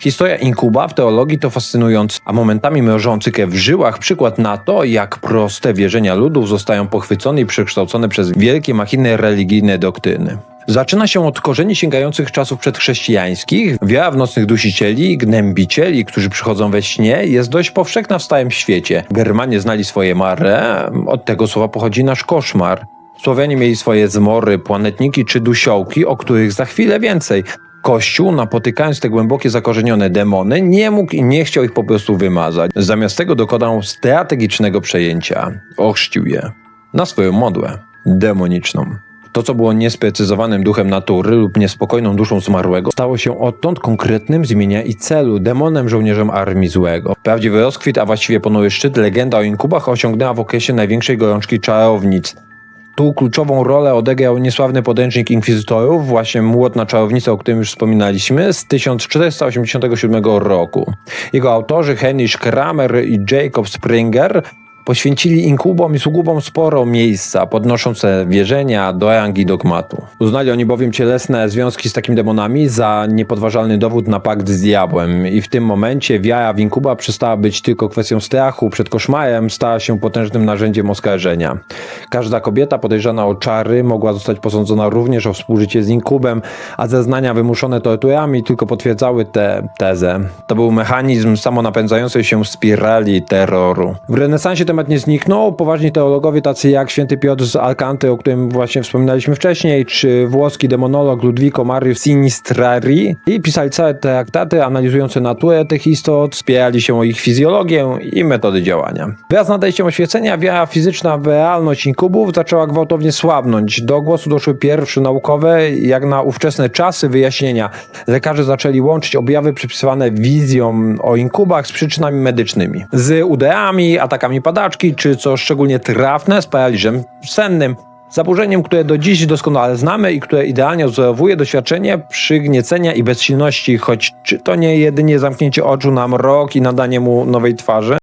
Historia inkuba w teologii to fascynujący, a momentami mrożący w żyłach przykład na to, jak proste wierzenia ludów zostają pochwycone i przekształcone przez wielkie machiny religijne doktryny. Zaczyna się od korzeni sięgających czasów przedchrześcijańskich. Wiara w nocnych dusicieli, gnębicieli, którzy przychodzą we śnie, jest dość powszechna w całym świecie. Germanie znali swoje mare, od tego słowa pochodzi nasz koszmar. Słowianie mieli swoje zmory, planetniki czy dusiołki, o których za chwilę więcej. Kościół, napotykając te głębokie zakorzenione demony, nie mógł i nie chciał ich po prostu wymazać. Zamiast tego dokonał strategicznego przejęcia. Ochrzcił je na swoją modłę demoniczną. To, co było niesprecyzowanym duchem natury lub niespokojną duszą zmarłego, stało się odtąd konkretnym z imienia i celu, demonem żołnierzem armii złego. Prawdziwy rozkwit, a właściwie ponury szczyt, legenda o inkubach osiągnęła w okresie największej gorączki czarownic. Tu kluczową rolę odegrał niesławny podręcznik inkwizytorów, właśnie Młot na czarownicę, o którym już wspominaliśmy, z 1487 roku. Jego autorzy Heinrich Kramer i Jacob Springer poświęcili inkubom i sugubom sporo miejsca, podnosząc te wierzenia do rangi dogmatu. Uznali oni bowiem cielesne związki z takimi demonami za niepodważalny dowód na pakt z diabłem i w tym momencie wiara w inkuba przestała być tylko kwestią strachu przed koszmarem, stała się potężnym narzędziem oskarżenia. Każda kobieta podejrzana o czary mogła zostać posądzona również o współżycie z inkubem, a zeznania wymuszone torturami tylko potwierdzały tę tezę. To był mechanizm samonapędzającej się spirali terroru. W renesansie temat nie zniknął. Poważni teologowie tacy jak święty Piotr z Alcanty, o którym właśnie wspominaliśmy wcześniej, czy włoski demonolog Ludwiko Marius Sinistrari i pisali całe traktaty analizujące naturę tych istot, spierali się o ich fizjologię i metody działania. Wraz z nadejściem oświecenia wiara fizyczna w realność inkubów zaczęła gwałtownie słabnąć. Do głosu doszły pierwsze naukowe, jak na ówczesne czasy, wyjaśnienia. Lekarze zaczęli łączyć objawy przypisywane wizjom o inkubach z przyczynami medycznymi. Z udeami, atakami czy co szczególnie trafne, z paraliżem sennym. Zaburzeniem, które do dziś doskonale znamy i które idealnie odwzorowuje doświadczenie przygniecenia i bezsilności, choć czy to nie jedynie zamknięcie oczu na mrok i nadanie mu nowej twarzy?